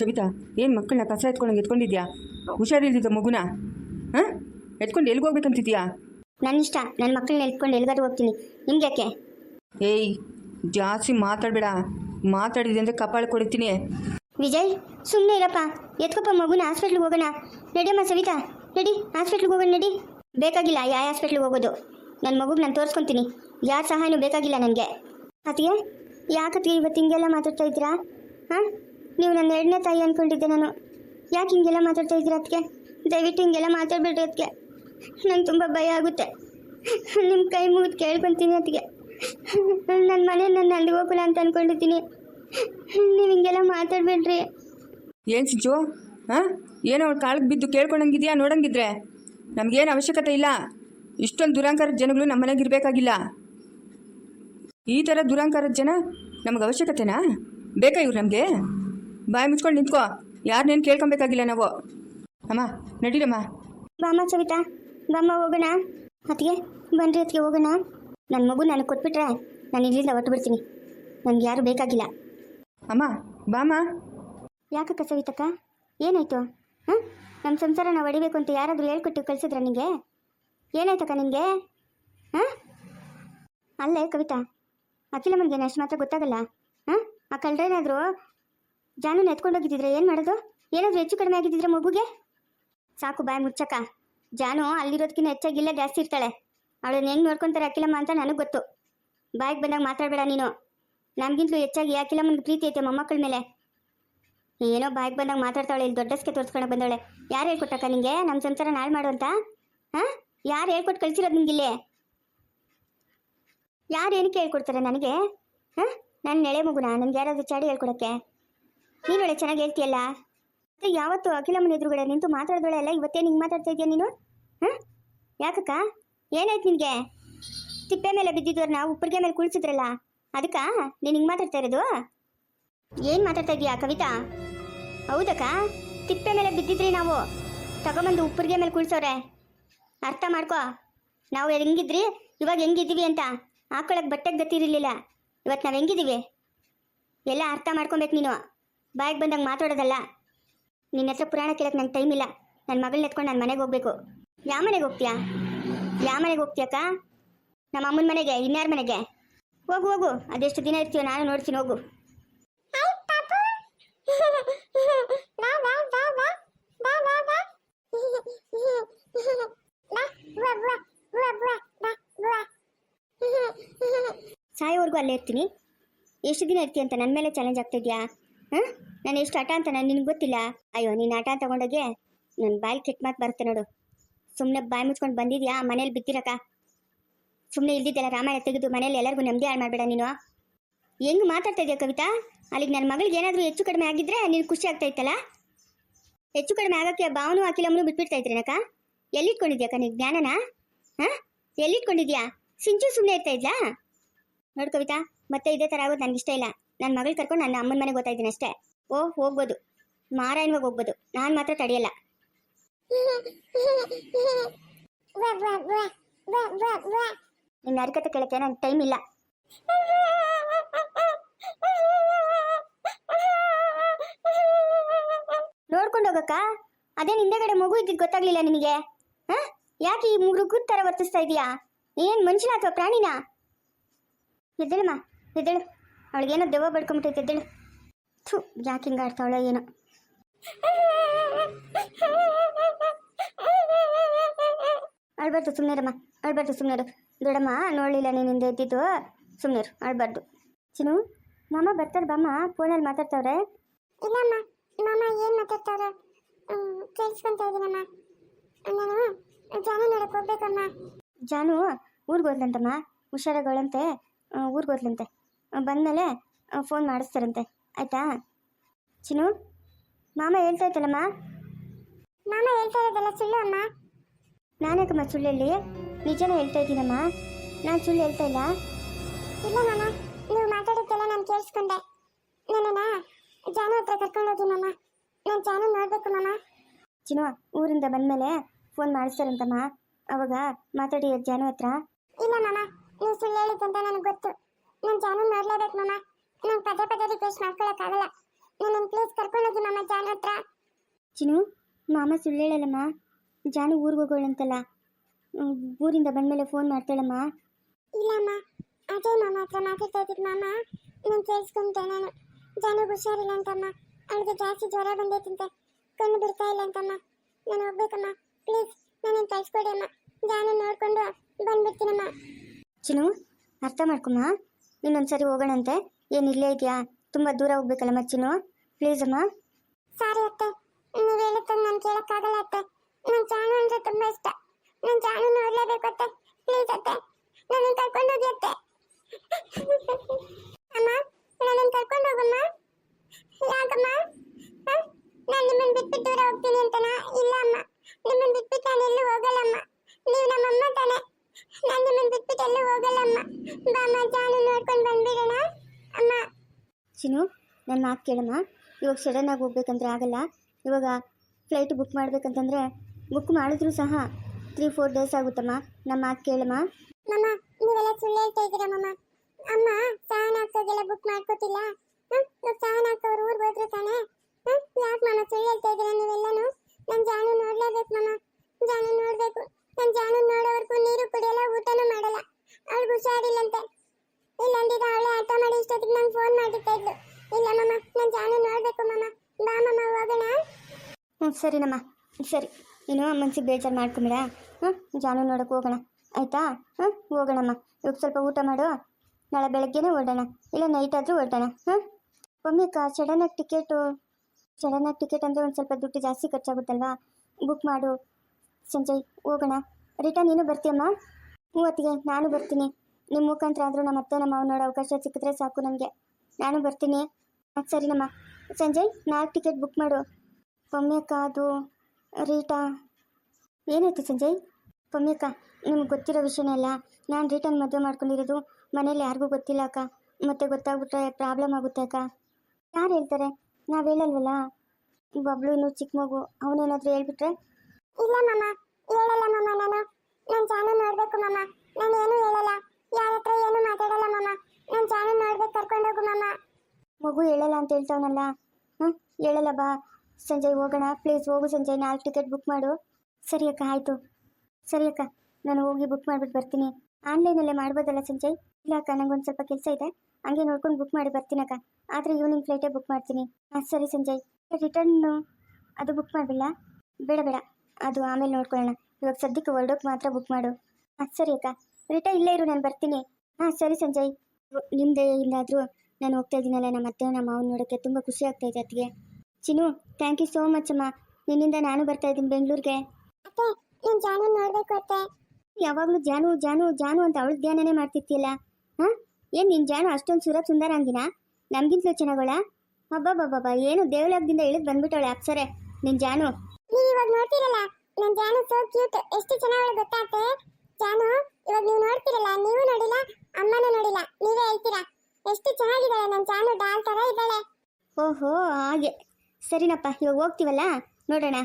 ಸವಿತಾ ಏನು ಮಕ್ಕಳನ್ನ ಕಸ ಎತ್ಕೊಂಡಂಗೆ ಎತ್ಕೊಂಡಿದ್ಯಾ? ಹುಷಾರಿಲ್ದಿದ್ದ ಮಗುನ? ಹಾಂ? ಎತ್ಕೊಂಡು ಎಲ್ಲಿಗೆ ಹೋಗ್ಬೇಕಂತಿದ್ಯಾ ನನ್ನ ಇಷ್ಟ. ನನ್ನ ಮಕ್ಕಳನ್ನ ಎತ್ಕೊಂಡು ಎಲ್ಲಿಗಾದ್ರೂ ಹೋಗ್ತೀನಿ. ನಿಮ್ಗೆ ಯಾಕೆ? ಏಯ್ ಜಾಸ್ತಿ ಮಾತಾಡ್ಬೇಡ. ಮಾತಾಡಿದೆ ಅಂದರೆ ಕಪಾಳ ಕೊಡ್ತೀನಿ ವಿಜಯ್ ಸುಮ್ಮನೆ ಇರಪ್ಪ. ಎತ್ಕೊಪ್ಪ ಮಗುನ ಹಾಸ್ಪಿಟ್ಲಿಗೆ ಹೋಗೋಣ. ನಡಿಯಮ್ಮ ಸವಿತಾ ನಡಿ. ಹಾಸ್ಪಿಟ್ಲಿಗೆ ಹೋಗೋಣ ನಡಿ. ಬೇಕಾಗಿಲ್ಲ ಯಾವ ಹಾಸ್ಪಿಟ್ಲಿಗೆ ಹೋಗೋದು. ನನ್ನ ಮಗುಗೆ ನಾನು ತೋರಿಸ್ಕೊತೀನಿ. ಯಾರ ಸಹಾಯನೂ ಬೇಕಾಗಿಲ್ಲ ನನಗೆ. ಅತಿಗೆ ಯಾಕತ್ತಿಗೆ ಇವತ್ತು ಹಿಂಗೆಲ್ಲ ಮಾತಾಡ್ತಾ ಇದ್ದೀರಾ? ಹಾಂ? ನೀವು ನನ್ನ ಎರಡನೇ ತಾಯಿ ಅಂದ್ಕೊಂಡಿದ್ದೆ ನಾನು. ಯಾಕೆ ಹಿಂಗೆಲ್ಲ ಮಾತಾಡ್ತಾ ಇದ್ದೀರಾ ಅದಕ್ಕೆ ದಯವಿಟ್ಟು ಹಿಂಗೆಲ್ಲ ಮಾತಾಡಬೇಡ್ರಿ ಅದಕ್ಕೆ ನಂಗೆ ತುಂಬ ಭಯ ಆಗುತ್ತೆ. ನಿಮ್ಮ ಕೈ ಮುಗಿದು ಕೇಳ್ಕೊತೀನಿ ಅದಕ್ಕೆ ನನ್ನ ಮನೆ ನನ್ನ ಅಲ್ಲಿ ಹೋಗಲ್ಲ ಅಂತ ಅಂದ್ಕೊಂಡಿದ್ದೀನಿ ನೀವು ಹಿಂಗೆಲ್ಲ ಮಾತಾಡಬೇಡ್ರಿ. ಏನು ಸಿಂಚು? ಹಾಂ? ಏನೋ ಅವ್ಳು ಕಾಳಿಗೆ ಬಿದ್ದು ಕೇಳ್ಕೊಂಡಂಗಿದ್ಯಾ ನೋಡಂಗಿದ್ರೆ? ನಮಗೇನು ಅವಶ್ಯಕತೆ ಇಲ್ಲ. ಇಷ್ಟೊಂದು ದುರಾಂಕಾರದ ಜನಗಳು ನಮ್ಮ ಮನೆಗೆ ಇರಬೇಕಾಗಿಲ್ಲ. ಈ ಥರ ದುರಾಂಕಾರದ ಜನ ನಮಗೆ ಅವಶ್ಯಕತೆನಾ? ಬೇಕಾ ಇವ್ರು ನಮಗೆ? ಬಾಯಿ ಮುಚ್ಕೊಂಡು ನಿಂತ್ಕೋ. ಯಾರನ್ನೇನು ಕೇಳ್ಕೊಬೇಕಾಗಿಲ್ಲ ನಾವು. ಅಮ್ಮ ನಡೀರಮ್ಮ. ಬಾಮ್ಮ ಸವಿತಾ ಬಾಮ್ಮ ಹೋಗೋಣ. ಅತ್ತಿಗೆ ಬನ್ರಿ ಅತ್ತಿಗೆ ಹೋಗೋಣ. ನನ್ನ ಮಗು ನನಗೆ ಕೊಟ್ಬಿಟ್ರೆ ನಾನು ಇಲ್ಲಿಂದ ಹೊಟ್ಟು ಬಿಡ್ತೀನಿ. ನನಗೆ ಯಾರು ಬೇಕಾಗಿಲ್ಲ. ಅಮ್ಮ ಬಾಮ್ಮ. ಯಾಕಕ್ಕ ಸವಿತಕ್ಕ? ಏನಾಯ್ತು? ಹಾಂ? ನಮ್ಮ ಸಂಸಾರ ನಾವು ಹೊಡಿಬೇಕು ಅಂತ ಯಾರಾದರೂ ಹೇಳ್ಕೊಟ್ಟು ಕಳಿಸಿದ್ರ ನಿಮಗೆ ಏನಾಯ್ತಕ್ಕ ನಿನಗೆ ಹಾಂ? ಅಲ್ಲೇ ಕವಿತಾ ಅಖಿಲಮ್ಮನಿಗೆ ಅಷ್ಟು ಮಾತ್ರ ಗೊತ್ತಾಗಲ್ಲ. ಹಾಂ? ಆ ಕಳ್ಳರೇನಾದರೂ ಜಾನೂನ್ ಎತ್ಕೊಂಡೋಗಿದ್ದಿದ್ರೆ ಏನು ಮಾಡೋದು? ಏನಾದರೂ ಹೆಚ್ಚು ಕಡಿಮೆ ಆಗಿದ್ದಿದ್ರೆ ಮಗುಗೆ? ಸಾಕು ಬಾಯ್ ಮುಚ್ಚಕ್ಕ. ಜಾನು ಅಲ್ಲಿರೋದಕ್ಕಿಂತ ಹೆಚ್ಚಾಗಿ ಇಲ್ಲೇ ಜಾಸ್ತಿ ಇರ್ತಾಳೆ. ಅವಳನ್ನ ಹೆಂಗೆ ನೋಡ್ಕೊತಾರೆ ಅಕ್ಕಿಲಮ್ಮ ಅಂತ ನನಗೆ ಗೊತ್ತು. ಬಾಯಿಗೆ ಬಂದಾಗ ಮಾತಾಡಬೇಡ ನೀನು. ನಮಗಿಂತಲೂ ಹೆಚ್ಚಾಗಿ ಅಖಿಲಮ್ಮನಿಗೆ ಪ್ರೀತಿ ಐತೆ ಮೊಮ್ಮಕ್ಕಳ ಮೇಲೆ. ಏನೋ ಬಾಯಿಗೆ ಬಂದಾಗ ಮಾತಾಡ್ತಾಳೆ, ಇಲ್ಲಿ ದೊಡ್ಡಸ್ಕೆ ತೋರಿಸ್ಕೊಂಡು ಬಂದವಳೆ. ಯಾರು ಹೇಳ್ಕೊಟ್ಟಕ್ಕ ನಿಂಗೆ? ನಮ್ಮ ಸಂಸಾರ ನಾಳೆ ಮಾಡು ಅಂತ? ಹಾಂ? ಯಾರು ಹೇಳ್ಕೊಟ್ಟು ನಿಂಗೆ ಇಲ್ಲಿ ಯಾರು ಏನಕ್ಕೆ ಹೇಳ್ಕೊಡ್ತಾರೆ ನನಗೆ? ಹಾಂ? ನನ್ನ ನೆಳೆ ಮಗುನ? ನನಗೆ ಯಾರಾದರೂ ಚಾಡಿ ಹೇಳ್ಕೊಡಕ್ಕೆ? ನೀನು ಒಳ್ಳೆ ಚೆನ್ನಾಗಿ ಹೇಳ್ತೀಯಲ್ಲ? ಮತ್ತೆ ಯಾವತ್ತು ಅಖಿಲಮ್ಮನ ಎದುರುಗಡೆ ನಿಂತು ಮಾತಾಡ್ದೊಳೆ ಅಲ್ಲ, ಇವತ್ತೇ ನಿಂಗೆ ಮಾತಾಡ್ತಾ ಇದೆಯಾ ನೀನು? ಹಾಂ? ಯಾಕಕ್ಕ? ಏನಾಯ್ತು ನಿನಗೆ? ತಿಪ್ಪೆ ಮೇಲೆ ಬಿದ್ದಿದ್ದವ್ರನ್ನ ಉಪ್ಪರಿಗೆ ಮೇಲೆ ಕುಳಿಸಿದ್ರಲ್ಲ, ಅದಕ್ಕ ನೀನು ಹಿಂಗೆ ಮಾತಾಡ್ತಾ ಇರೋದು? ಏನು ಮಾತಾಡ್ತಾ ಇದೀಯಾ ಕವಿತಾ? ಹೌದಕ್ಕ, ತಿಪ್ಪೆ ಮೇಲೆ ಬಿದ್ದಿದ್ರಿ ನಾವು. ತಗೊಂಬಂದು ಉಪ್ಪರಿಗೆ ಮೇಲೆ ಕುಳಿಸೋರೆ. ಅರ್ಥ ಮಾಡ್ಕೋ. ನಾವು ಹೆಂಗಿದ್ರಿ, ಇವಾಗ ಹೆಂಗಿದ್ದೀವಿ ಅಂತ. ಹಾಕೊಳಕ್ಕೆ ಬಟ್ಟೆಗೆ ಗತ್ತಿರಲಿಲ್ಲ ಇವತ್ತು ನಾವು ಹೆಂಗಿದ್ದೀವಿ? ಎಲ್ಲ ಅರ್ಥ ಮಾಡ್ಕೊಬೇಕು ನೀನು. ಬಾಯಿಗೆ ಬಂದಾಗ ಮಾತಾಡೋದಲ್ಲ. ನಿನ್ನ ಹತ್ರ ಪುರಾಣ ಕೇಳಕ್ಕೆ ನಂಗೆ ಟೈಮ್ ಇಲ್ಲ. ನನ್ನ ಮಗಳನ್ನ ಎತ್ಕೊಂಡು ನಾನು ಮನೆಗೆ ಹೋಗ್ಬೇಕು. ಯಾವ ಮನೆಗೆ ಹೋಗ್ತೀಯಾ? ಯಾವ ಮನೆಗೆ ಹೋಗ್ತೀಯಕ್ಕ? ನಮ್ಮ ಅಮ್ಮನ ಮನೆಗೆ ಇನ್ಯಾರ ಮನೆಗೆ? ಹೋಗು ಹೋಗು. ಅದೆಷ್ಟು ದಿನ ಇರ್ತೀಯೋ ನಾನು ನೋಡ್ತೀನಿ ಹೋಗು. ಸಾಯೋವರೆಗೂ ಅಲ್ಲೇ ಇರ್ತೀನಿ. ಎಷ್ಟು ದಿನ ಇರ್ತೀಯ ಅಂತ ನನ್ನ ಮೇಲೆ ಚಾಲೆಂಜ್ ಆಗ್ತಾ ಇದೆಯಾ? ಹಾಂ ನಾನು ಎಷ್ಟು ಆಟ ಅಂತ ನಾನು ನಿನಗೆ ಗೊತ್ತಿಲ್ಲ. ಅಯ್ಯೋ, ನೀನು ಆಟ ತಗೊಂಡೋಗೆ ನನ್ನ ಬಾಯಿ ಕೆಟ್ಟ ಮಾತು ಬರುತ್ತೆ ನೋಡು. ಸುಮ್ಮನೆ ಬಾಯಿ ಮುಚ್ಕೊಂಡು ಬಂದಿದ್ಯಾ? ಮನೇಲಿ ಬಿದ್ದಿರಕ್ಕ. ಸುಮ್ಮನೆ ಇಲ್ದಿದ್ದೆಲ್ಲ ರಾಮಾಯಣ ತೆಗೆದು ಮನೇಲಿ ಎಲ್ಲರಿಗೂ ನೆಮ್ಮದಿ ಹಾಳು ಮಾಡಬೇಡ ನೀನು. ಹೆಂಗೆ ಮಾತಾಡ್ತಾ ಕವಿತಾ? ಅಲ್ಲಿಗೆ ನನ್ನ ಮಗಳಿಗೆ ಏನಾದರೂ ಹೆಚ್ಚು ಕಡಿಮೆ ಆಗಿದ್ರೆ ನೀನು ಖುಷಿ ಆಗ್ತಾ ಇತ್ತಲ್ಲ? ಹೆಚ್ಚು ಕಡಿಮೆ ಆಗೋಕ್ಕೆ ಭಾವನು ಅಖಿಲಮ್ಮನು ಬಿಟ್ಬಿಡ್ತಾ ಇದ್ರೇನಕ್ಕ? ಎಲ್ಲಿಟ್ಕೊಂಡಿದ್ಯಾಕ ನೀನು ಜ್ಞಾನನ? ಹಾಂ? ಎಲ್ಲಿಟ್ಕೊಂಡಿದ್ಯಾ? ಸಿಂಚು ಸುಮ್ಮನೆ ಇರ್ತಾ ಇದ್ಲಾ? ನೋಡು ಕವಿತಾ, ಮತ್ತೆ ಇದೇ ಥರ ಆಗೋದು ನನಗಿಷ್ಟ ಇಲ್ಲ. ನನ್ನ ಮಗಳು ಕರ್ಕೊಂಡು ನನ್ನ ಅಮ್ಮನ ಮನೆಗೆ ಗೊತ್ತಾ ಇದ್ದೀನಿ ಅಷ್ಟೇ. ಓ, ಹೋಗ್ಬೋದು. ಮಾರಾಯಣವಾಗಿ ಹೋಗ್ಬೋದು. ನಾನು ಮಾತ್ರ ತಡೆಯಲ್ಲ. ನಿನ್ನ ಅರ್ಕತೆ ಕೇಳಕ್ಕೆ ನನಗೆ ಟೈಮ್ ಇಲ್ಲ. ನೋಡ್ಕೊಂಡು ಹೋಗಕ್ಕ? ಅದೇ ಹಿಂದೆಗಡೆ ಮಗು ಇದ್ದಿದ್ದು ಗೊತ್ತಾಗ್ಲಿಲ್ಲ ನಿನಗೆ. ಹಾ? ಯಾಕೆ ಈ ಮೃಗದ ಥರ ವರ್ತಿಸ್ತಾ ಇದೀಯಾ ಏನ್ ಮನುಷ್ಯನ ಅಥವಾ ಪ್ರಾಣಿನಾ? ಎದ್ದೇಳಮ್ಮ, ಎದ್ದೇಳು. ಅವಳಿಗೇನೋ ದೆವ್ವ ಬಡ್ಕೊಂಬಿಟ್ಟೈತೆ ಥೂ ಯಾಕೆ ಹಿಂಗೆ ಆಡ್ತಾವಳ ಏನೋ. ಅಳ್ಬಾರ್ದು ಸುಮ್ಮನೆರಮ್ಮ ಅಳ್ಬಾರ್ದು ಸುಮ್ಮನೆರು ದೊಡ್ಡಮ್ಮ ನೋಡಲಿಲ್ಲ ನೀನಿಂದ ಎದ್ದಿದ್ದು ಸುಮ್ಮನೆರು ಅಳ್ಬಾರ್ದು. ಚಿನ್ನು ಮಾಮ ಬರ್ತಾರೆ ಬಾಮ್ಮ ಫೋನಲ್ಲಿ ಮಾತಾಡ್ತಾವ್ರೆ. ಇಲ್ಲಮ್ಮ ಮಾಮ ಏನು ಮಾತಾಡ್ತಾವ್ರೆ? ಕೇಳಿಸ್ಕೊಂತ ಇದ್ದೀನಮ್ಮ ನಾನು ಜಾನು ನೋಡಕ್ಕೆ ಹೋಗ್ಬೇಕಮ್ಮ. ಜಾನು ಊರಿಗೆ ಹೋದ್ಲಂತಮ್ಮ. ಹುಷಾರಾಗೋಳಂತೆ ಊರಿಗೆ ಹೋದ್ಲಂತೆ. ಬಂದಮೇಲೆ ಫೋನ್ ಮಾಡಿಸ್ತಾರಂತೆ. ಆಯಿತಾ? ಚಿನ್ನು ಮಾಮ ಹೇಳ್ತಾ ಇತ್ತಲ್ಲಮ್ಮ ಮಾಮ ಹೇಳ್ತಾ ಇರೋದಲ್ಲ ಸುಳ್ಳು ಅಮ್ಮ? ನಾನಕ್ಕಮ್ಮ ಸುಳ್ಳು ಹೇಳಿ ನಿಜನೇ ಹೇಳ್ತಾ ಇದ್ದೀನಮ್ಮ? ನಾನು ಸುಳ್ಳು ಹೇಳ್ತಾ ಇಲ್ಲ? ಇಲ್ಲ ಮಾಮ ನೀವು ಮಾತಾಡಿದ್ದೆಲ್ಲ ನಾನು ಕೇಳಿಸ್ಕೊಂಡೆ. ನನ್ನ ಜಾನು ಹತ್ರ ಕರ್ಕೊಂಡು ಹೋಗಿ ಮಾಮ. ನಾನು ಜಾನು ನೋಡ್ಬೇಕು ಮಾಮ. ಚಿನ್ನು ಊರಿಂದ ಬಂದಮೇಲೆ ಫೋನ್ ಮಾಡಿಸ್ತಾರಂತಮ್ಮ. ಅವಾಗ ಮಾತಾಡಿ ಜಾನು ಹತ್ರ? ಇಲ್ಲ ಮಾಮ ನೀವು ಸುಳ್ಳು ಹೇಳಿದ್ದಂತ ನನಗೆ ಗೊತ್ತು. ನಾನು ಜಾನನ್ ನೋಡ್ಲೇಬೇಕು ಮಾಮ. ನಂಗೆ ಪದೇ ಪದೇ ರಿಕ್ವೆಸ್ಟ್ ಮಾಡ್ಕೊಳಕ್ಕಾಗಲ್ಲ. ನನ್ನನ್ನು ಪ್ಲೀಸ್ ಕರ್ಕೊಂಡೋಗಿ ಮಾಮ ಜಾನ್ ಹತ್ರ. ಚಿನ್ನು ಮಾಮ ಸುಳ್ಳು ಹೇಳಲ್ಲಮ್ಮ. ಜಾನು ಊರಿಗೆ ಹೋಗೋಳಂತಲ್ಲ. ಊರಿಂದ ಬಂದಮೇಲೆ ಫೋನ್ ಮಾಡ್ತಾಳಮ್ಮ. ಇಲ್ಲಮ್ಮ ಅದೇ ಮಾಮ ಹತ್ರ ಮಾತಾಡ್ತಾ ಇದ್ದಿದ್ದು ಮಾಮ. ನಾನು ಕೇಳಿಸ್ಕೊಂಡೆ ನಾನು. ಜಾನುಗೆ ಹುಷಾರಿಲ್ಲ ಅಂತಮ್ಮ. ಅವಳಿಗೆ ಜಾಸ್ತಿ ಜ್ವರ ಬಂದೈತಂತೆ ಕಣ್ಣು ಬಿಡ್ತಾ ಇಲ್ಲ ಅಂತಮ್ಮ. ನಾನು ಹೋಗ್ಬೇಕಮ್ಮ. ಪ್ಲೀಸ್ ನನ್ನನ್ನು ಕಳ್ಸ್ಕೊಡಿ ಅಮ್ಮ. ಜಾನು ನೋಡ್ಕೊಂಡು ಬಂದ್ಬಿಡ್ತೀನಮ್ಮ. ಚಿನ್ನು ಅರ್ಥ ಮಾಡ್ಕೊಮ್ಮ ಇನ್ನೊಂದ್ಸರಿ ಹೋಗೋಣಂತೆ. ಏನು ಇಲ್ಲೇ ಇದೆಯಾ? ತುಂಬ ದೂರ ಹೋಗ್ಬೇಕಲ್ಲ ಮಚ್ಚಿನು? ಪ್ಲೀಸ್ ಅಮ್ಮ. ಸಾರಿ ಅತ್ತೆ. ನೀವು ಹೇಳುತ್ತಂಗೆ ನಾನು ಕೇಳಕ್ಕಾಗಲ್ಲ ಅತ್ತೆ. ನನ್ನ ಜಾನು ಅಂದ್ರೆ ತುಂಬಾ ಇಷ್ಟ. ನನ್ನ ಜಾನು ನೋಡಲೇಬೇಕು ಅತ್ತೆ. ಪ್ಲೀಸ್ ಅತ್ತೆ. ನನ್ನ ಕರ್ಕೊಂಡು ಹೋಗಿ ಅತ್ತೆ. ಅಮ್ಮ ನನ್ನ ಕರ್ಕೊಂಡು ಹೋಗಮ್ಮ. ಯಾಕಮ್ಮ? ನಾನು ನಿಮ್ಮನ್ನು ಬಿಟ್ಬಿಟ್ಟು ದೂರ ಹೋಗ್ತೀನಿ ಅಂತನಾ? ಇಲ್ಲ ಅಮ್ಮ. ನಿಮ್ಮನ್ನು ಬಿಟ್ಬಿಟ್ಟು ನಾನು ಎಲ್ಲೂ ಹೋಗಲ್ಲಮ್ಮ ನೀವು ನಮ್ಮಮ್ಮ ತಾನೆ. ನಾನು ನಿಮ್ಮನ್ನು ಬಿಟ್ಬಿಟ್ಟು ಎಲ್ಲೂ ಹೋಗಲ್ಲಮ್ಮ ಬಾಮ್ಮ ಜಾನು ನೋಡ್ಕೊಂಡು ಬಂದ್ಬಿಡೋಣ. ಅಮ್ಮ. ಚಿನ್ನು ನನ್ನ ಮಾತು ಕೇಳಮ್ಮ. ಇವಾಗ ಸಡನ್ನಾಗಿ ಹೋಗ್ಬೇಕಂದ್ರೆ ಆಗಲ್ಲ. ಇವಾಗ ಫ್ಲೈಟ್ ಬುಕ್ ಮಾಡ್ಬೇಕಂತಂದ್ರೆ ಬುಕ್ ಮಾಡಿದ್ರು ಸಹ ತ್ರೀ ಫೋರ್ ಡೇಸ್ ಆಗುತ್ತಮ್ಮ. ನಮ್ಮ ಮಾತು ಕೇಳಮ್ಮ. ಮಮ್ಮ ನೀವೆಲ್ಲ ಸುಳ್ಳು ಹೇಳ್ತಾ ಇದ್ದೀರಾ? ಮಾಡಿ, ಇಷ್ಟೊತ್ತಿಗೆ ನಂಗೆ ಫೋನ್ ಮಾಡಿರ್ತಾ ಇದ್ಲು. ಇಲ್ಲ ಮಮ್ಮ ನಾನು ಜಾನು ನೋಡಬೇಕು ಮಮ್ಮ ಬಾ ಮಮ್ಮ ಹೋಗೋಣ. ಹ್ಞೂ ಸರಿನಮ್ಮ ಸರಿ. ಏನು ಮನ್ಸಿಗೆ ಬೇಜಾರು ಮಾಡ್ಕೊಂಬಿಡ. ಹ್ಞೂ ಜಾನು ನೋಡೋಕೆ ಹೋಗೋಣ. ಆಯಿತಾ? ಹ್ಞೂ ಹೋಗೋಣಮ್ಮ ಇವಾಗ ಸ್ವಲ್ಪ ಊಟ ಮಾಡು. ನಾಳೆ ಬೆಳಗ್ಗೆನೇ ಹೊರಡೋಣ. ಇಲ್ಲ ನೈಟ್ ಆದರೂ ಹೊರಡೋಣ. ಹ್ಞೂ ಕಾ ಸಡನ್ನಾಗಿ ಟಿಕೆಟು ಸಡನ್ನಾಗಿ ಟಿಕೆಟ್ ಅಂದರೆ ಒಂದು ಸ್ವಲ್ಪ ದುಡ್ಡು ಜಾಸ್ತಿ ಖರ್ಚಾಗುತ್ತಲ್ವಾ? ಬುಕ್ ಮಾಡು. ಸಂಜಯ್, ಹೋಗೋಣ. ರಿಟರ್ನ್ ನೀನು ಬರ್ತೀಯಮ್ಮ? ಮೂವತ್ತಿಗೆ, ನಾನು ಬರ್ತೀನಿ. ನಿಮ್ಮ ಮುಖಾಂತರ ಆದರೂ ನಮ್ಮ ಅತ್ತೆ ನಮ್ಮ ನೋಡೋ ಅವಕಾಶ ಸಿಕ್ಕಿದ್ರೆ ಸಾಕು ನನಗೆ ನಾನು ಬರ್ತೀನಿ. ಸರಿನಮ್ಮ ಸಂಜಯ್, ನಾಲ್ಕು ಟಿಕೆಟ್ ಬುಕ್ ಮಾಡು. ಪಮ್ಯಕ್ಕ ಅದು, ರೀಟಾ. ಏನಾಯ್ತು ಸಂಜಯ್? ಪಮ್ಯಕ್ಕ ನಿಮ್ಗೆ ಗೊತ್ತಿರೋ ವಿಷಯನೇ ಅಲ್ಲ. ನಾನು ರಿಟರ್ನ್ ಮದುವೆ ಮಾಡ್ಕೊಂಡಿರೋದು ಮನೇಲಿ ಯಾರಿಗೂ ಗೊತ್ತಿಲ್ಲ ಅಕ್ಕ. ಮತ್ತೆ ಗೊತ್ತಾಗ್ಬಿಟ್ರೆ ಪ್ರಾಬ್ಲಮ್ ಆಗುತ್ತೆ ಅಕ್ಕ. ಯಾರು ಹೇಳ್ತಾರೆ? ನಾವು ಹೇಳಲ್ವಲ್ಲ? ಬಬ್ಳು ಇನ್ನೂ ಚಿಕ್ಕ ಮಗು. ಅವನೇನಾದರೂ ಹೇಳ್ಬಿಟ್ರೆ? ಇಲ್ಲ ಮಮ್ಮ ಹೇಳಲ್ಲ ಮಮ್ಮ ನಾನು. ನನ್ನ ಚಾನಲ್ ನೋಡಬೇಕು ಮಮ್ಮ ನಾನು ಏನು ಹೇಳಲ್ಲ. ಯಾರ ಹತ್ರ ಏನು ಮಾತಾಡಲ್ಲ ಮಾಮ. ನನ್ನ ಚಾನಲ್ ನೋಡ್ಬೇಕು ಹೋಗು ಮಾಮ. ಮಗು ಹೇಳಲ್ಲ ಅಂತ ಹೇಳ್ತಾವನಲ್ಲ. ಹಾಂ ಹೇಳಲ್ಲ ಬಾ. ಸಂಜಯ್, ಹೋಗೋಣ. ಪ್ಲೀಸ್ ಹೋಗು ಸಂಜಯ್, ನಾಲ್ಕು ಟಿಕೆಟ್ ಬುಕ್ ಮಾಡು. ಸರಿ ಅಕ್ಕ, ಆಯಿತು. ಸರಿ ಅಕ್ಕ, ನಾನು ಹೋಗಿ ಬುಕ್ ಮಾಡಿಬಿಟ್ಟು ಬರ್ತೀನಿ. ಆನ್ಲೈನಲ್ಲೇ ಮಾಡ್ಬೋದಲ್ಲ ಸಂಜಯ್? ಇಲ್ಲ ಅಕ್ಕ, ನಂಗೊಂದು ಸ್ವಲ್ಪ ಕೆಲಸ ಇದೆ. ಹಂಗೆ ನೋಡ್ಕೊಂಡು ಬುಕ್ ಮಾಡಿ ಬರ್ತೀನಿ ಅಕ್ಕ. ಆದರೆ ಈವ್ನಿಂಗ್ ಫ್ಲೈಟೇ ಬುಕ್ ಮಾಡ್ತೀನಿ. ಹಾಂ, ಸರಿ ಸಂಜಯ್. ರಿಟರ್ನು ಅದು ಬುಕ್ ಮಾಡಿಲ್ಲ ಬೇಡ ಬೇಡ. ಅದು ಆಮೇಲೆ ನೋಡ್ಕೊಳ್ಳೋಣ. ಇವಾಗ ಸದ್ಯಕ್ಕೆ ಹೊರಡೋಕೆ ಮಾತ್ರ ಬುಕ್ ಮಾಡು. ಹಾಂ, ಸರಿ ಅಕ್ಕ. ರಿಟರ್ನ್ ಇಲ್ಲೇ ಇರು ನಾನು ಬರ್ತೀನಿ. ಹಾಂ ಸರಿ ಸಂಜಯ್. ನಿಮ್ಮದೇ ಇಲ್ಲಾದರೂ ನಾನು ಹೋಗ್ತಾ ಇದ್ದೀನಲ್ಲ ನಮ್ಮ ಅತ್ತೆ ನಮ್ಮ ಮಾವನ ನೋಡೋಕ್ಕೆ ತುಂಬ ಖುಷಿ ಆಗ್ತಾ ಇದೆ ಅತ್ತಿಗೆ. Chinnu thank you so much ಅಮ್ಮ. ನಿನ್ನಿಂದ ನಾನು ಬರ್ತಾ ಇದ್ದೀನಿ ಬೆಂಗಳೂರಿಗೆ. ಅತ್ತೆ ನೀನು ಜಾನು ನೋಡಬೇಕು ಅತ್ತೆ. ಯಾವಾಗಲೂ ಜಾನು ಜಾನು ಜಾನು ಅಂತ ಅವಳು ಧ್ಯಾನನೇ ಮಾಡ್ತಿರ್ತೀಯಲ್ಲ? ಹಾಂ? ಏನು ನಿನ್ನ ಜಾನು ಅಷ್ಟೊಂದು ಸುರ ಸುಂದರ ಅಂದಿನ ನಮಗಿಂತಲೂ ಚೆನ್ನಾಗೋಳ ಹಬ್ಬಬ್ಬಬ್ಬ ಏನು ದೇವಲೋಕದಿಂದ ಇಳಿದು ಬಂದ್ಬಿಟ್ಟವಳೆ ಅಪ್ಸರೆ ನಿನ್ನ ಜಾನು. ನೀವು ಇವಾಗ ನೋಡ್ತಿರಲ್ಲ ನನ್ನ ಜಾನು ಸೋ ಕ್ಯೂಟ್ ಎಷ್ಟು ಚೆನ್ನಾಗಿ ಗೊತ್ತಾತೆ ಜಾನು ಇವಾಗ ನೀವು ನೋಡ್ತಿರಲ್ಲ, ನೀವು ನೋಡಿಲ್ಲ, ಅಮ್ಮನೂ ನೋಡಿಲ್ಲ, ನೀವೇ ಹೇಳ್ತೀರಾ? ಎಷ್ಟು ಚೆನ್ನಾಗಿದ್ದಾಳೆ ನನ್ನ ಜಾನು, ಡಾಲ್ ಥರ ಇದ್ದಾಳೆ. ಓಹೋ, ಹಾಗೆ. ಸರಿನಪ್ಪ, ಇವಾಗ ಹೋಗ್ತೀವಲ್ಲ? ನೋಡೋಣ.